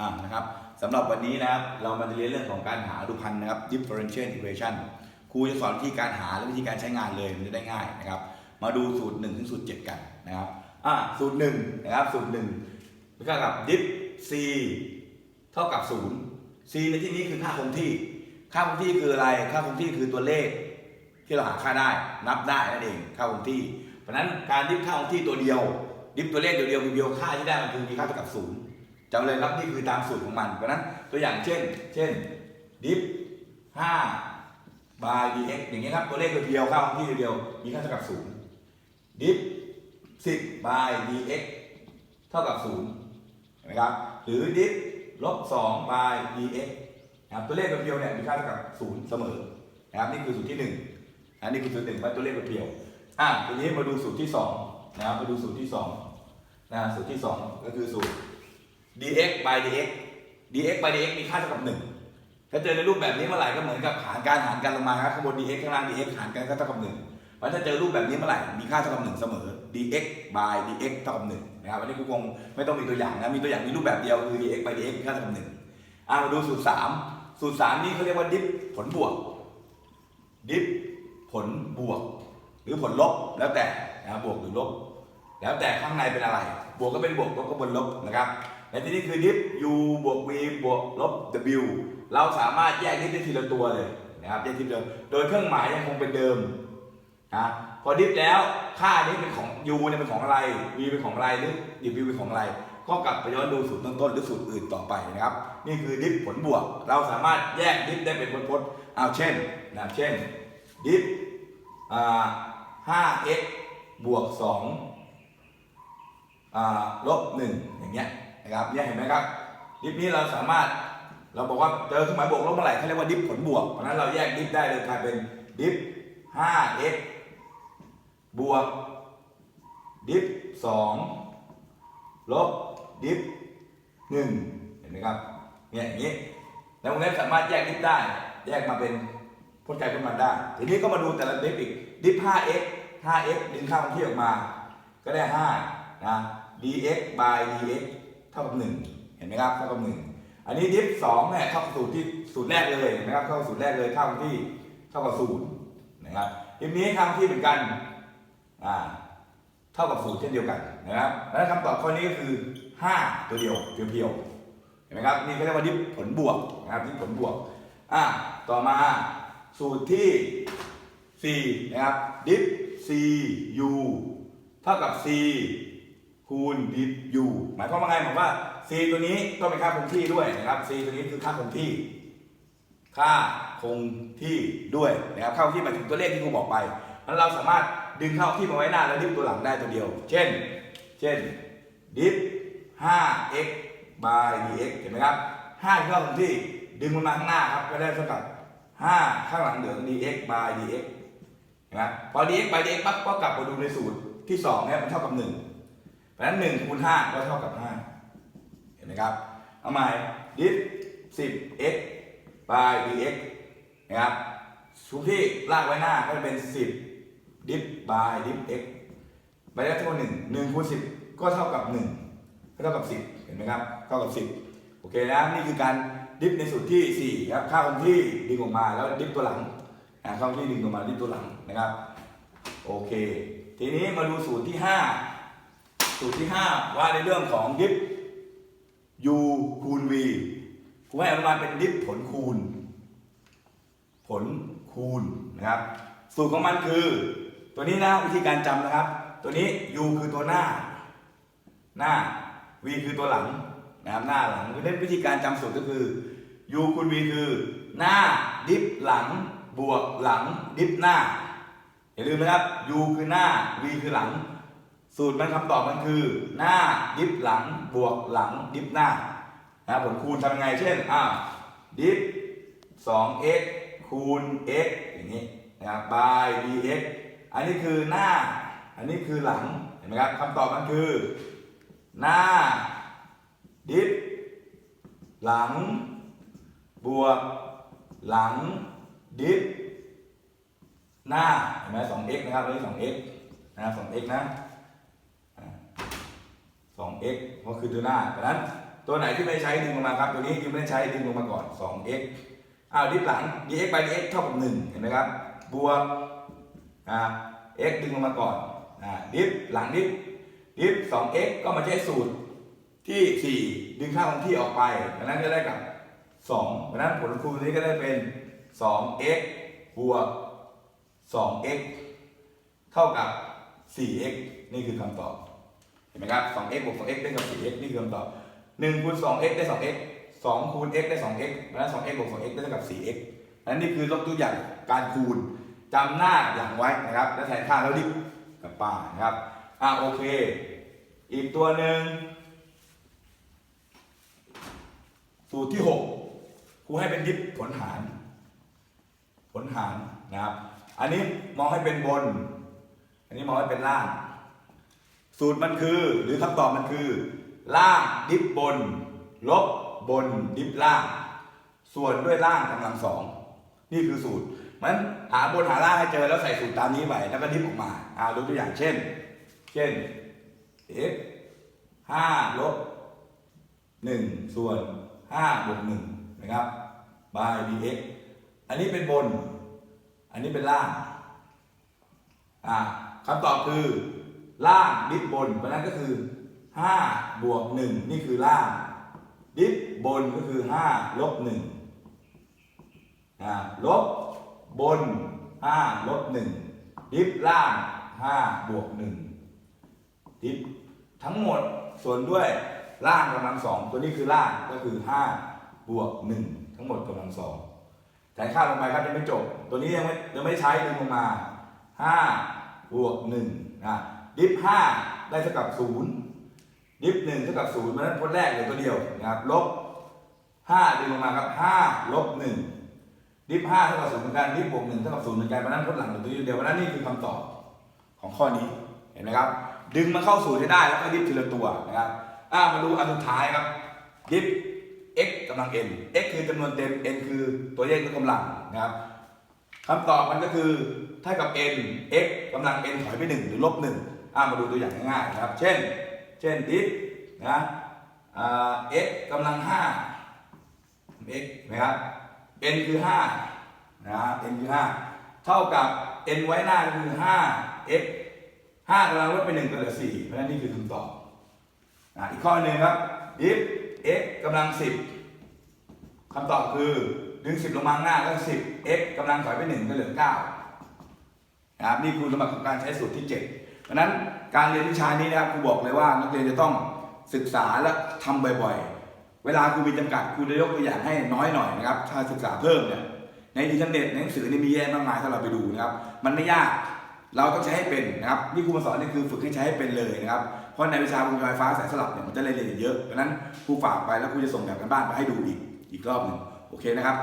อ่านะครับสำหรับวันนี้นะครับเรามาเรียนเรื่องของการหาอนุพันธ์นะครับ differential equation ครูจะสอนวิธีการหาและวิธีการใช้งานเลยมันจะได้ง่ายนะครับ มาดูสูตร1ถึงสูตร7 กันนะครับอ่าสูตร1นะครับสูตร1เท่ากับ diff c เท่ากับ 0 c ในที่นี้คือค่าคงที่ ค่าคงที่คืออะไร ค่าคงที่คือตัวเลข ที่เราหาค่าได้นับได้นั่นเองค่าคงที่ เพราะนั้นการดิฟค่าคงที่ตัวเดียว ดิฟตัวเลขตัวเดียวเดียวค่าที่ได้มันคือมีค่าเท่ากับศูนย์ จำเลยครับนี่คือตามสูตรของมันเพราะนั้นตัวอย่างเช่น เช่นดิฟห้า by dx อย่างเงี้ยครับตัวเลขตัวเดียวค่าคงที่ตัวเดียวมีค่าเท่ากับศูนย์ดิฟสิบ by dx เท่ากับศูนย์นไหมครับหรือดิฟลบสอง by dx นะครับตัวเลขตัวเดียวเนี่ยมีค่าเท่ากับศูนย์เสมอนะครับนี่คือสูตรที่หนึ่งอันนี้คือสูตรหนึ่งว่าตัวเลขเพียวอะทีนี้มาดูสูตรที่สองนะครับมาดูสูตรที่สองนะสูตรที่สองก็คือสูตร dx by dx dx by dx มีค่าเท่ากับหนึ่งถ้าเจอในรูปแบบนี้เมื่อไหร่ก็เหมือนกับหารการหารกันลงมาครับข้างบน dx ข้างล่าง dx หารกันก็เท่ากับหนึ่งเพราะถ้าเจอรูปแบบนี้เมื่อไหร่มีค่าเท่ากับหนึ่งเสมอ dx by dx เท่ากับหนึ่งนะครับอันนี้กูคงไม่ต้องมีตัวอย่างนะมีตัวอย่างมีรูปแบบเดียวคือ dx by dx มีค่าเท่ากับหนึ่งอะมาดูสูตรสามสูตรสามนี่เขาเรียกว่าดิฟผลบวก ดิฟผลบวก หรือผลลบแล้วแต่นะบบวกหรือลบ แล้วแต่ข้างในเป็นอะไร บวกก็เป็นบวกลบก็เป็นลบนะครับ และที่นี้คือดิฟ u บวก v บวกลบ w เราสามารถแยกดิฟได้ทีละตัวเลยนะครับแยกทีละโดยเครื่องหมายยังคงเป็นเดิมนะพอดิฟแล้วค่านี้เป็นของ u เนี่ยเป็นของอะไร v เป็นของอะไรหรือ w เป็นของอะไร ก็กลับไปย้อนดูสูตรต้นๆหรือสูตรอื่นต่อไปนะครับ นี่คือดิฟผลบวก เราสามารถแยกดิฟได้เป็นพจน์เอาเช่นนะเช่นดิฟอ่า 5x บวก2อ่าลบ1อย่างเงี้ย นะครับเนี่ยเห็นไหมครับดิฟนี้เราสามารถเราบอกว่าเจอเครื่องหมายบวกลบเมื่อไหร่เขาเรียกว่าดิฟผลบวกเพราะนั้นเราแยกดิฟได้เลยกลายเป็นดิฟ 5x บวกดิฟ 2 ลบดิฟ 1 เห็นไหมครับเนี่ยอย่างนี้แล้ววงเล็บสามารถแยกดิฟได้ แยกมาเป็นพ้นใจพ้นมันได้ ทีนี้ก็มาดูแต่ละดิฟอีกดิฟ 5x 5x ดึงค่าคงที่ออกมา ก็ได้ 5 นะ dx by dx เท่ากับ1เห็นไหมครับเท่ากับ1อันนี้ดิฟ2เนี่ยเข้ากับสูตรที่สูตรแรกเลยเห็นไหมครับเข้ากับสูตรแรกเลยค่าคงที่เท่ากับ0นะครับดิฟนี้ค่างที่เหมือนกันอ่าเท่ากับ0เช่นเดียวกันนะครับแล้วคำตอบข้อนี้ก็คือ 5 ตัวเดียวเพียวๆเห็นไหมครับนี่เขาเรียกว่าดิฟผลบวกนะครับดิฟผลบวกอะต่อมาสูตรที่ 4 นะครับดิฟ c u เท่ากับ c คูณดิฟ u หมายความว่าไงหมายว่า c ตัวนี้ต้องเป็นค่าคงที่ด้วยนะครับ c ตัวนี้คือค่าคงที่ ค่าคงที่ด้วยนะครับค่าคงที่หมายถึงตัวเลขที่ครูบอกไปแล้วเราสามารถดึงค่าที่มาไว้หน้าแล้วดิฟตัวหลังได้ตัวเดียว เช่น เช่นดิฟ 5x by dx เห็นไหมครับ5คือค่าคงที่ดึงมันมาข้างหน้าครับก็ได้เท่ากับ 5 ข้างหลังเหลือ dx by dx นะพอ dx by dx ปั๊บก็กลับมาดูในสูตรที่2เนี่ยมันเท่ากับ 1 เพราะฉะนั้น1คูณ5ก็เท่ากับ 5 เห็นไหมครับ เอาใหม่ diff 10x by dx นะครับสูตรที่ลากไว้หน้าก็จะเป็น 10 diff by diff x ไปได้เท่ากับ1 1คูณ10ก็เท่ากับ1ก็เท่ากับ10เห็นไหมครับเท่ากับ10โอเคนะนี่คือการดิฟในสูตรที่4ครับค่าคงที่ดึงออกมาแล้วดิฟตัวหลังค่าคงที่ดึงออกมาดิฟตัวหลังนะครับ โอเค ทีนี้มาดูสูตรที่5 สูตรที่ 5 ว่าในเรื่องของดิฟ u คูณ v กูให้อนุมาเป็นดิฟผลคูณ ผลคูณนะครับ สูตรของมันคือ ตัวนี้นะวิธีการจำนะครับ ตัวนี้ u คือตัวหน้า หน้า v คือตัวหลังนะครับหน้าหลังเพราะฉะนั้นวิธีการจำสูตรก็คือ u คูณ v คือหน้าดิฟหลังบวกหลังดิฟหน้าอย่าลืมนะครับ u คือหน้า v คือหลัง สูตรมันคำตอบมันคือ หน้าดิฟหลังบวกหลังดิฟหน้านะผลคูณทำไงเช่นอ่าดิฟ 2x คูณ x อย่างนี้นะครับ by dx อันนี้คือหน้า อันนี้คือหลัง เห็นไหมครับคำตอบมันคือ หน้า ดิฟ หลัง บวก หลัง ดิฟ หน้า เห็นไหม 2x นะครับอันนี้ 2x นะ 2x นะ 2x ก็คือตัวหน้าดังนั้น ตัวไหนที่ไม่ใช้ดึงลงมาครับ ตัวนี้ยังไม่ได้ใช้ดึงลงมาก่อน 2x อ้าวดิฟหลัง dx ไป dx เท่ากับ1เห็นไหมครับ บวกอ่า x ดึงลงมาก่อนอ่าดิฟหลังดิฟดิฟ 2x ก็มาใช้สูตรที่ 4 ดึงค่าคงที่ออกไปดังนั้นจะได้กับ2ดังนั้นผลคูณนี้ก็ได้เป็น 2x บวก 2x เท่ากับ 4x นี่คือคำตอบ นไหมครับ 2x บวก 2x ได้กับ 4x นี่คือคำตอบ1คูณ 2x ได้ 2x 2คูณ x ได้ 2x เพราะฉะนั้น 2x บวก 2x ได้เท่ากับ 4x นั้น นี่คือลบตัวอย่างการคูณจำหน้าอย่างไว้นะครับ แล้วแทนค่าแล้วดิบกับป้านะครับ อะโอเค อีกตัวหนึ่งสูตรที่ 6ครูให้เป็นดิบผลหาร ผลหารนะครับ อันนี้มองให้เป็นบน อันนี้มองให้เป็นล่าง สูตรมันคือ หรือคำตอบมันคือ ล่างดิบบน ลบบนดิบล่าง ส่วนด้วยล่างกำลังสองนี่คือสูตรมันหาบนหาล่างให้เจอแล้วใส่สูตรตามนี้ไปแล้วก็ดิบออกมาอ่ายกตัวอย่างเช่น เช่น x ห้าลบหนึ่งส่วนห้าบวกหนึ่งนะครับ by dx อันนี้เป็นบน อันนี้เป็นล่างอ่าคำตอบคือ ล่างดิบบนเพราะนั้นก็คือ5บวก1นี่คือล่าง ดิบบนก็คือ5ลบ1อ่าลบบน5ลบ1ดิบล่าง5บวก1ดิบทั้งหมดส่วนด้วยล่างกำลังสองตัวนี้คือล่างก็คือ5บวก1ทั้งหมดกำลังสองแต่ค่าลงไปครับยังไม่จบ ตัวนี้ยังไม่ยังไม่ใช้ดึงลงมา5บวก1นะ ดิฟ5ได้เท่ากับ0ดิฟ1เท่ากับ0เพราะนั้นพจน์แรกเหลือตัวเดียวนะครับลบ5ดึงลงมาครับ5ลบ1ดิฟ5เท่ากับ0เหมือนกันดิฟบวก1เท่ากับ0เหมือนกันเพราะนั้นพจน์หลังเหลือตัวเดียวเพราะนั้นนี่คือคำตอบของข้อนี้เห็นไหมครับ ดึงมาเข้าสูตรให้ได้แล้วก็ดิฟทีละตัวนะครับอ่ามาดูอันสุดท้ายครับดิฟ x กำลัง n x คือจำนวนเต็ม n คือตัวเลขยกกำลังนะครับคำตอบมันก็คือเท่ากับ n x กำลัง n ถอยไป1หรือลบ1 อ่ามาดูตัวอย่างง่ายๆนะครับ เช่น เช่นดิฟนะเอ่า x กำลัง5 x นะครับ n คือ5นะ n คือ5เท่ากับ n ไว้หน้าคือ5 x 5กำลังลดไป1ก็เหลือ4เพราะฉะนั้นนี่คือคำตอบอ่าอีกข้อหนึ่งครับ if x กำลัง10คำตอบคือดึง10ลงมาข้างหน้าก็10 x กำลังถอยไป1ก็เหลือ9นะครับนี่คือสมบัติของการใช้สูตรที่7เพราะฉะนั้นการเรียนวิชานี้นะครับครูบอกเลยว่านักเรียนจะต้องศึกษาและทำบ่อยๆ เวลาครูมีจำกัดครูจะยกตัวอย่างให้น้อยหน่อยนะครับ ถ้าศึกษาเพิ่มเนี่ยในอินเทอร์เน็ตในหนังสือนี่มีเยะมากมายถ้าเราไปดูนะครับ มันไม่ยากเราต้องใช้ให้เป็นนะครับนี่ครูมาสอนนี่คือฝึกให้ใช้ให้เป็นเลยนะครับเพราะในวิชาวงจรไฟฟ้าสายสลับเนี่ยมันจะเรียนเยอะเพราะฉะนั้นครูฝากไปแล้วครูจะส่งแบบกันบ้านมาให้ดูอีกอีกรอบหนึ่งโอเคนะครับ